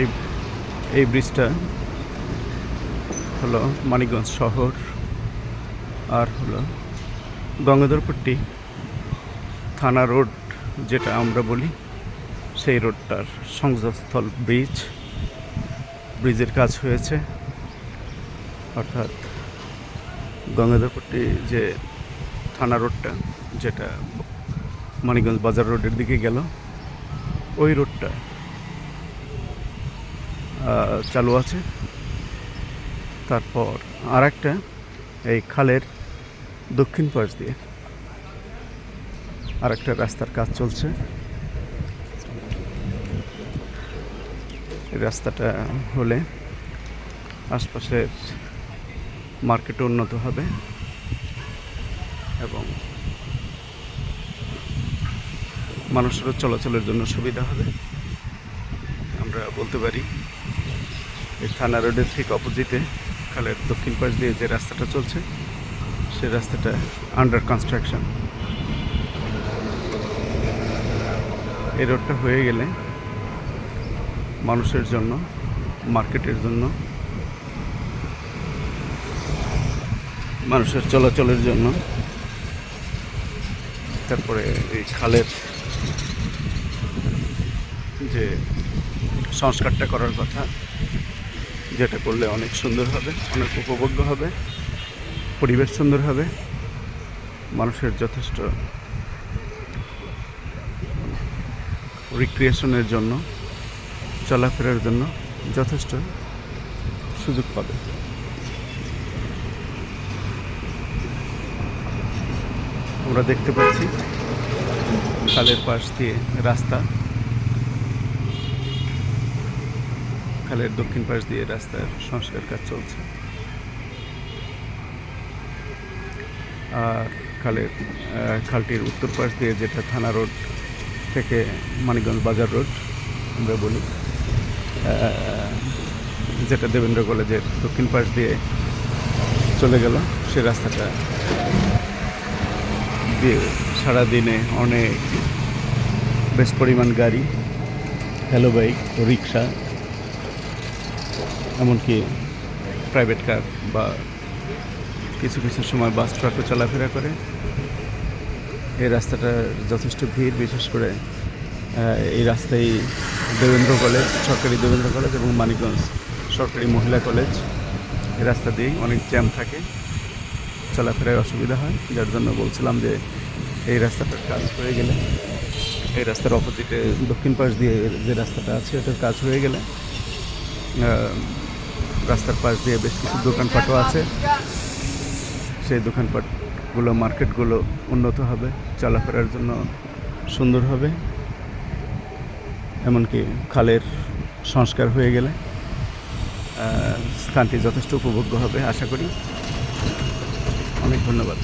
এই এই ব্রিজটা হলো মানিকগঞ্জ শহর আর হলো গঙ্গাধরপট্টি থানা রোড, যেটা আমরা বলি। সেই রোডটার সংযোগস্থল ব্রিজ ব্রিজের কাজ হয়েছে। অর্থাৎ গঙ্গাধরপট্টি যে থানা রোডটা, যেটা মানিকগঞ্জ বাজার রোডের দিকে গেল, ওই রোডটা চালু আছে। তারপর আর একটা এই খালের দক্ষিণ পাশ দিয়ে আর একটা রাস্তার কাজ চলছে। রাস্তাটা হলে আশপাশের মার্কেট উন্নত হবে এবং মানুষেরও চলাচলের জন্য সুবিধা হবে। আমরা বলতে পারি থানা রোডের ঠিক অপোজিটে, খালের দক্ষিণ পাশ দিয়ে যে রাস্তাটা চলছে, সেই রাস্তাটা আন্ডার কনস্ট্রাকশন এই রোডটা হয়ে গেলে মানুষের জন্য, মার্কেটের জন্য, মানুষের চলাচলের জন্য, তারপরে এই খালের যে সংস্কারটা করার কথা যেটা করলে অনেক সুন্দর হবে, অনেক উপভোগ্য হবে, পরিবেশ সুন্দর হবে, মানুষের যথেষ্ট রিক্রিয়েশনের জন্য, চলাফেরার জন্য যথেষ্ট সুযোগ পাবে। আমরা দেখতে পাচ্ছি খালের পাশ দিয়ে রাস্তা। খালের দক্ষিণ পাশ দিয়ে রাস্তার সংস্কার কাজ চলছে। আর খালের খালটির উত্তর পাশ দিয়ে যেটা থানা রোড থেকে মানিকগঞ্জ বাজার রোড, আমরা বলি যেটা দেবেন্দ্র কলেজের দক্ষিণ পাশ দিয়ে চলে গেল, সে রাস্তাটা দিয়ে সারাদিনে অনেক বেশ পরিমাণ গাড়ি, হ্যালো বাইক, রিক্সা এমনকি প্রাইভেট কার বা কিছু কিছু সময় বাস ট্রাকও চলাফেরা করে। এই রাস্তাটার যথেষ্ট ভিড়, বিশেষ করে এই রাস্তায় দেবেন্দ্র কলেজ সরকারি দেবেন্দ্র কলেজ এবং মানিকগঞ্জ সরকারি মহিলা কলেজ এই রাস্তা দিয়েই অনেক জ্যাম থাকে, চলাফেরায় অসুবিধা হয়। যার জন্য বলছিলাম যে এই রাস্তাটার কাজ হয়ে গেলে, এই রাস্তার অপোজিটে দক্ষিণ পাশ দিয়ে যে রাস্তাটা আছে, ওটার কাজ হয়ে গেলে রাস্তার পাশ দিয়ে বেশ কিছু দোকানপাটও আছে। সেই দোকানপাটগুলো, মার্কেটগুলো উন্নত হবে, চলাফেরার জন্য সুন্দর হবে। এমনকি খালের সংস্কার হয়ে গেলে স্থানটি যথেষ্ট উপভোগ্য হবে, আশা করি। অনেক ধন্যবাদ।